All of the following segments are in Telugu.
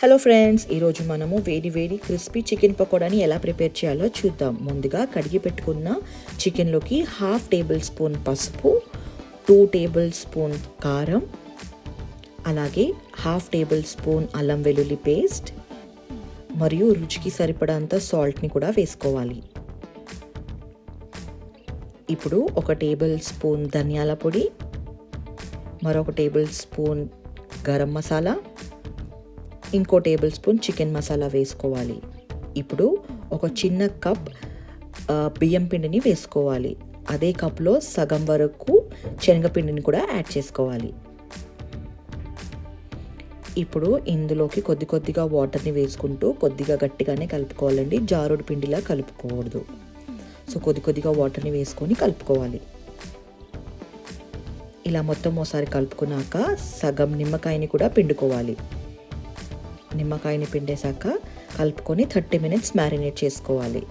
హలో ఫ్రెండ్స్ ఈరోజు మనము వేడి వేడి క్రిస్పీ చికెన్ పకోడాని ఎలా ప్రిపేర్ చేయాలో చూద్దాం. ముందుగా కడిగి పెట్టుకున్న చికెన్లోకి హాఫ్ టేబుల్ స్పూన్ పసుపు టూ టేబుల్ స్పూన్ కారం అలాగే హాఫ్ టేబుల్ స్పూన్ అల్లం వెల్లుల్లి పేస్ట్ మరియు రుచికి సరిపడంత సాల్ట్ని కూడా వేసుకోవాలి. ఇప్పుడు ఒక టేబుల్ స్పూన్ ధనియాల పొడి మరొక టేబుల్ స్పూన్ గరం మసాలా ఇంకో టేబుల్ స్పూన్ చికెన్ మసాలా వేసుకోవాలి. ఇప్పుడు ఒక చిన్న కప్ బియ్యం పిండిని వేసుకోవాలి. అదే కప్లో సగం వరకు శనగపిండిని కూడా యాడ్ చేసుకోవాలి. ఇప్పుడు ఇందులోకి కొద్ది కొద్దిగా వాటర్ని వేసుకుంటూ కొద్దిగా గట్టిగానే కలుపుకోవాలండి. జారుడు పిండిలా కలుపుకోకూడదు. సో కొద్ది కొద్దిగా వాటర్ని వేసుకొని కలుపుకోవాలి. ఇలా మొత్తం ఒకసారి కలుపుకున్నాక సగం నిమ్మకాయని కూడా పిండుకోవాలి. నిమ్మకాయని పిండేశాక కలుపుకొని థర్టీ మినిట్స్ మ్యారినేట్ చేసుకోవాలి.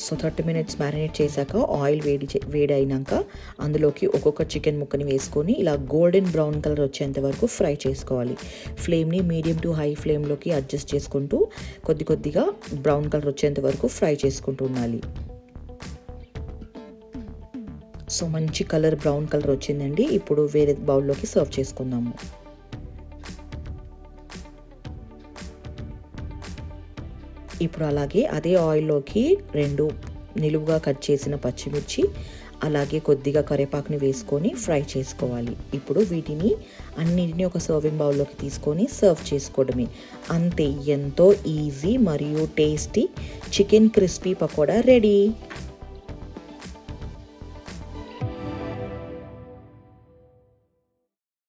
సో థర్టీ మినిట్స్ మ్యారినేట్ చేశాక ఆయిల్ వేడి చే- వేడి అయినాక అందులోకి ఒక్కొక్క చికెన్ ముక్కని వేసుకొని ఇలా గోల్డెన్ బ్రౌన్ కలర్ వచ్చేంత వరకు ఫ్రై చేసుకోవాలి. ఫ్లేమ్ని మీడియం టు హై ఫ్లేమ్లోకి అడ్జస్ట్ చేసుకుంటూ కొద్ది కొద్దిగా బ్రౌన్ కలర్ వచ్చేంత వరకు ఫ్రై చేసుకుంటూ ఉండాలి. సో మంచి కలర్ బ్రౌన్ కలర్ వచ్చిందండి. ఇప్పుడు వేరే బౌల్లోకి సర్వ్ చేసుకుందాము. ఇప్పుడు అలాగే అదే ఆయిల్లోకి రెండు నిలువుగా కట్ చేసిన పచ్చిమిర్చి అలాగే కొద్దిగా కరివేపాకుని వేసుకొని ఫ్రై చేసుకోవాలి. ఇప్పుడు వీటిని అన్నిటిని ఒక సర్వింగ్ బౌల్లోకి తీసుకొని సర్వ్ చేసుకోవడమే. అంతే ఎంతో ఈజీ మరియు tasty chicken crispy pakoda ready.